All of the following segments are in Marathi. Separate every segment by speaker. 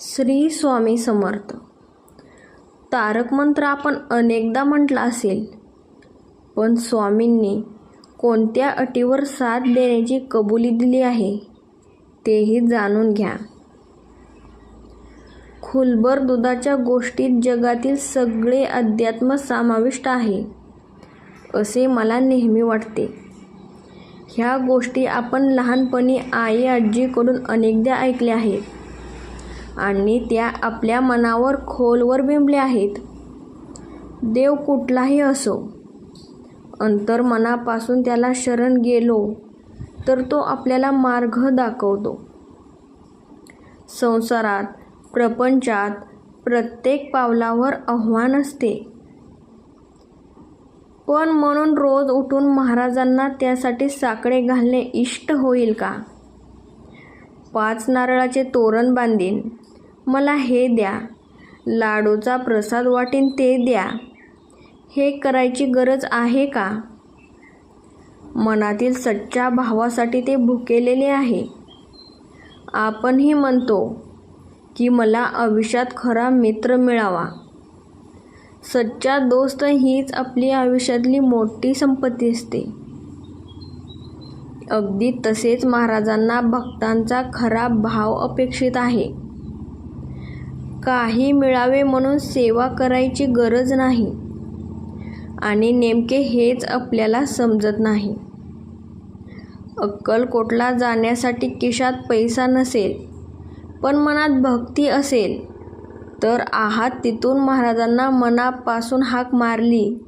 Speaker 1: श्री स्वामी समर्थ. तारक मंत्र आपण अनेकदा म्हटला असेल. पण स्वामींनी कोणत्या अटीवर साथ देण्याची कबुली दिली आहे तेही जाणून घ्या. खुलबर दुधाच्या गोष्टीत जगातील सगळे अध्यात्म समाविष्ट आहे असे मला नेहमी वाटते. ह्या गोष्टी आपण लहानपणी आई आजीकडून अनेकदा ऐकल्या आहेत. आणि त्या आपल्या मनावर खोलवर बिंबल्या आहेत. देव कुठलाही असो अंतर्मनापासून त्याला शरण गेलो तर तो आपल्याला मार्ग दाखवतो. संसारात प्रपंचात प्रत्येक पावलावर आव्हान असते. पण म्हणून रोज उठून महाराजांना त्यासाठी साकडे घालणे इष्ट होईल का? पाच नारळाचे तोरण बांधीन मला हे द्या. लाडूचा प्रसाद वाटेन ते द्या. हे करायची गरज आहे का? मनातील सच्च्या भावासाठी ते भुकेलेले आहे. आपणही म्हणतो की मला आयुष्यात खरा मित्र मिळावा. सच्चा दोस्त हीच आपली आयुष्यातली मोठी संपत्ती असते. अगदी तसेच महाराजांना भक्तांचा खरा भाव अपेक्षित आहे. काही मिळावे म्हणून सेवा करायची गरज नाही. आणि नेमके हेच आपल्याला समजत नाही. अक्कलकोटला जाण्यासाठी किशात पैसा नसेल पण मनात भक्ती असेल तर आहात तिथून महाराजांना मनापासून हाक मारली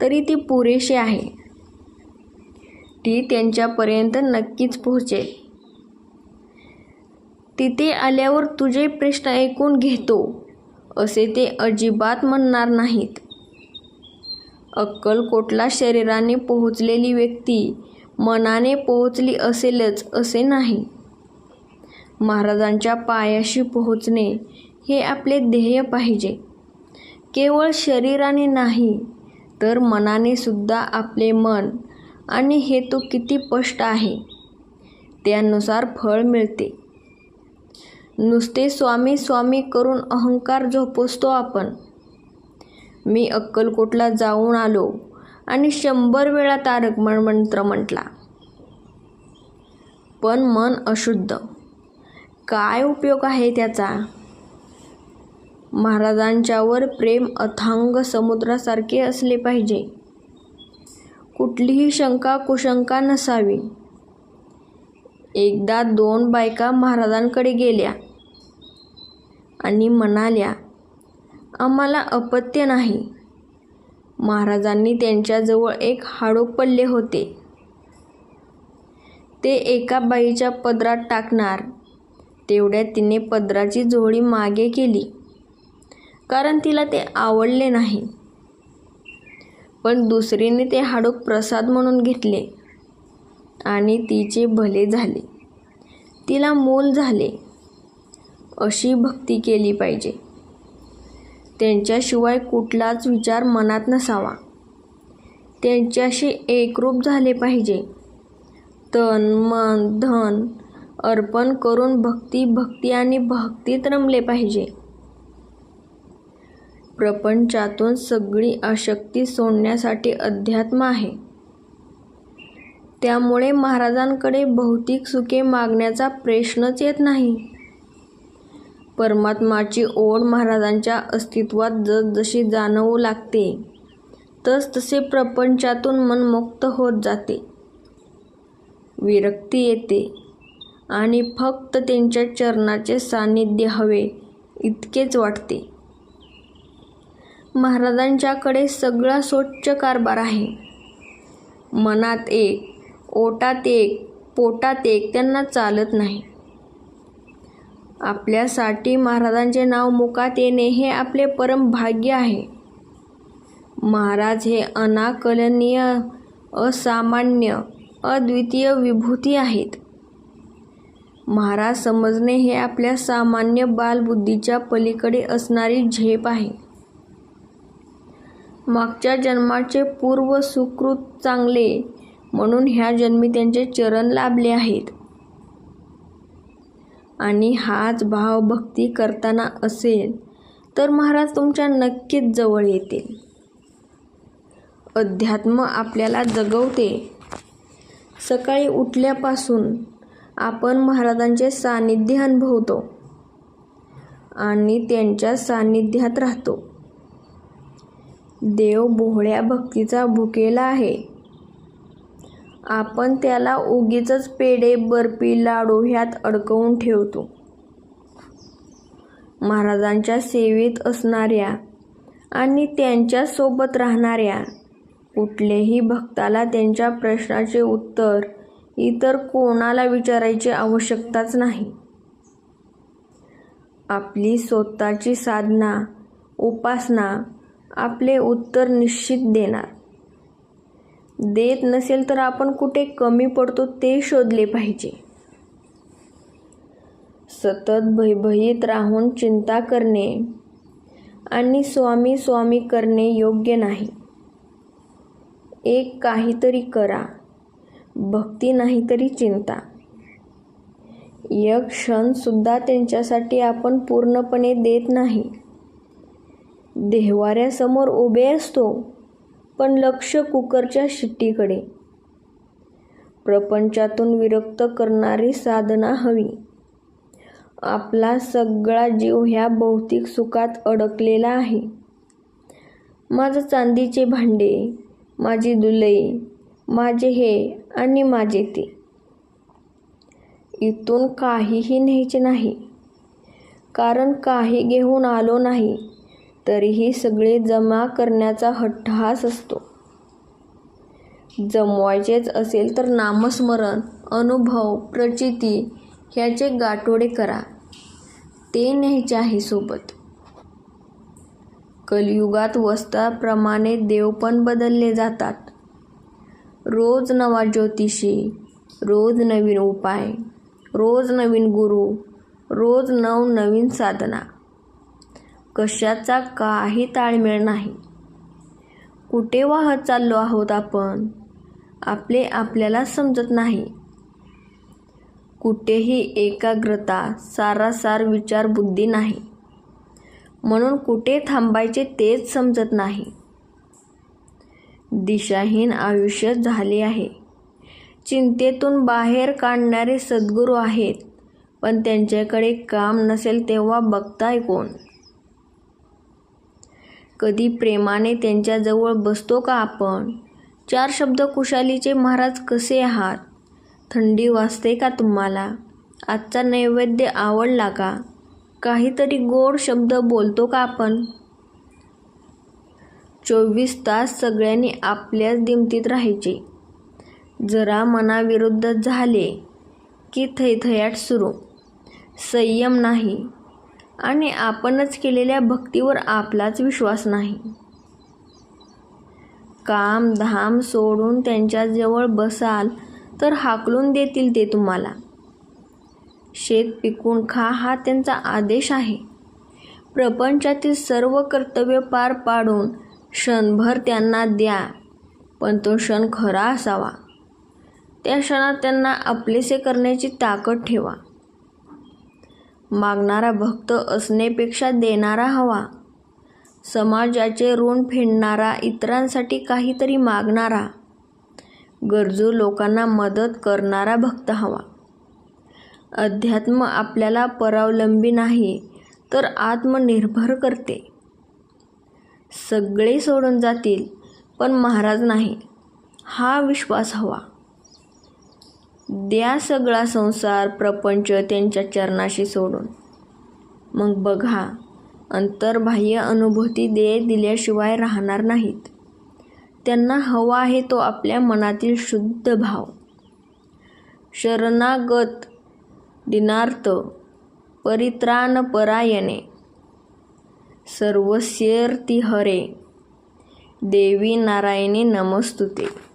Speaker 1: तरी ती पुरेशी आहे. ती त्यांच्यापर्यंत नक्कीच पोहोचेल. तिथे आल्यावर तुझे प्रश्न ऐकून घेतो असे ते अजिबात म्हणणार नाहीत. अक्कलकोटला शरीराने पोहोचलेली व्यक्ती मनाने पोहोचली असेलच असे नाही. महाराजांच्या पायाशी पोहोचणे हे आपले ध्येय पाहिजे. केवळ शरीराने नाही तर मनाने सुद्धा आपले मन आणि हेतू किती स्पष्ट आहे. त्यानुसार फळ मिळते. नुसते स्वामी स्वामी करून अहंकार झोपोसतो आपण. मी अक्कलकोटला जाऊन आलो आणि शंभर वेळा तारक मंत्र म्हटला. पण मन अशुद्ध. काय उपयोग आहे त्याचा? महाराजांच्यावर प्रेम अथांग समुद्रासारखे असले पाहिजे. कुठलीही शंका कुशंका नसावी. एकदा दोन बायका महाराजांकडे गेल्या आणि म्हणाल्या आम्हाला अपत्य नाही. महाराजांनी त्यांच्याजवळ एक हाडो पडले होते. ते एका बाईच्या पदरात टाकणार. तेवढ्यात तिने पदराची जोडी मागे केली कारण तिला ते आवडले नाही. पण दुसरीने ते हाडूक प्रसाद म्हणून घेतले. आणि तिचे भले झाले. तिला मूल झाले. अशी भक्ती केली पाहिजे. त्यांच्याशिवाय कुठलाच विचार मनात नसावा. त्यांच्याशी एकरूप झाले पाहिजे. तन मन धन अर्पण करून भक्ती भक्ती आणि भक्तीत रमले पाहिजे. प्रपंचातून सगळी आसक्ती सोडण्यासाठी अध्यात्म आहे. त्यामुळे महाराजांकडे भौतिक सुखे मागण्याचा प्रश्नच येत नाही. परमात्माची ओढ महाराजांच्या अस्तित्वात जसजशी जाणवू लागते तस तसे प्रपंचातून मन मुक्त होत जाते. विरक्ती येते आणि फक्त त्यांच्या चरणाचे सान्निध्य हवे इतकेच वाटते. महाराजांच्याकडे सगळा स्वच्छ कारभार आहे. मनात एक ओटात एक पोटात एक त्यांना चालत नाही. आपल्यासाठी महाराजांचे नाव मुखात येणे हे आपले परम भाग्य आहे. महाराज हे अनाकलनीय असामान्य अद्वितीय विभूती आहेत. महाराज समजणे हे आपल्या सामान्य बालबुद्धीच्या पलीकडे असणारी झेप आहे. मागच्या जन्माचे पूर्व सुकृत चांगले म्हणून ह्या जन्मी त्यांचे चरण लाभले आहेत. आणि हाच भाव भक्ती करताना असेल तर महाराज तुमच्या नक्कीच जवळ येतील. अध्यात्म आपल्याला जगवते. सकाळी उठल्यापासून आपण महाराजांचे सानिध्य अनुभवतो आणि त्यांच्या सानिध्यात राहतो. देव बोहळ्या भक्तीचा भुकेला आहे. आपण त्याला उगीच पेढे बर्फी लाडू ह्यात अडकवून ठेवतो. महाराजांच्या सेवेत असणाऱ्या आणि त्यांच्यासोबत राहणाऱ्या कुठल्याही भक्ताला त्यांच्या प्रश्नाचे उत्तर इतर कोणाला विचारायची आवश्यकताच नाही. आपली स्वतःची साधना उपासना आपले उत्तर निश्चित देणार. देत नसेल तर आपण कुठे कमी पडतो ते शोधले पाहिजे. सतत भयभीत राहून चिंता करणे आणि स्वामी स्वामी करणे योग्य नाही. एक काहीतरी करा भक्ती नाही तरी चिंता. एक क्षणसुद्धा त्यांच्यासाठी आपण पूर्णपणे देत नाही. देहवाऱ्यासमोर उभे असतो. पण लक्ष कुकरच्या शिट्टीकडे. प्रपंचातून विरक्त करणारी साधना हवी. आपला सगळा जीव ह्या भौतिक सुखात अडकलेला आहे. माझं चांदीचे भांडे माझी दुलई माझे हे आणि माझे ते. इथून काहीही न्यायचे नाही. कारण काही घेऊन आलो नाही. तरीही सगळे जमा करण्याचा हट्टहास असतो. जमवायचेच असेल तर नामस्मरण अनुभव प्रचिती ह्याचे गाठोडे करा. ते न्यायचे आहे सोबत कलियुगात वस्त्राप्रमाणे देव पण बदलले जातात. रोज नवा ज्योतिषी रोज नवीन उपाय रोज नवीन गुरु रोज नवनवीन साधना. कशाचा काही ताळमेळ नाही. कुठे वाहत चाललो आहोत आपण आपले आपल्याला समजत नाही. कुठेही एकाग्रता सारासार विचार बुद्धी नाही. म्हणून कुठे थांबायचे तेच समजत नाही. दिशाहीन आयुष्य झाले आहे. चिंतेतून बाहेर काढणारे सद्गुरू आहेत पण त्यांच्याकडे काम नसेल तेव्हा बघताय कोण? कधी प्रेमाने त्यांच्याजवळ बसतो का आपण? चार शब्द कुशालीचे महाराज कसे आहात? थंडी वाजते का तुम्हाला? आजचा नैवेद्य आवडला का? काहीतरी गोड शब्द बोलतो का आपण? चोवीस तास सगळ्यांनी आपल्याच दिमतीत राहायचे. जरा मनाविरुद्ध झाले की थैथयाट सुरू. संयम नाही. आणि आपणच केलेल्या भक्तीवर आपलाच विश्वास नाही. काम धाम सोडून त्यांच्याजवळ बसाल तर हाकलून देतील ते तुम्हाला. शेत पिकून खा हा त्यांचा आदेश आहे. प्रपंचातील सर्व कर्तव्य पार पाडून क्षणभर त्यांना द्या पण तो क्षण खरा असावा. त्या क्षणात त्यांना आपलेसे करण्याची ताकद ठेवा. मागणारा भक्त असण्यापेक्षा देणारा हवा. समाजाचे ऋण फेडणारा इतरांसाठी काहीतरी मागणारा. गरजू लोकांना मदत करणारा भक्त हवा. अध्यात्म आपल्याला परावलंबी नाही तर आत्मनिर्भर करते. सगळे सोडून जातील पण महाराज नाही. हा विश्वास हवा. द्या सगळा संसार प्रपंच त्यांच्या चरणाशी सोडून. मग बघा अंतर्बाह्य अनुभूती दे दिल्याशिवाय राहणार नाहीत. त्यांना हवा आहे तो आपल्या मनातील शुद्ध भाव. शरणागत दिनार्थ परित्राण परायणे सर्वस्यर्ती हरे देवी नारायणी नमस्तुते.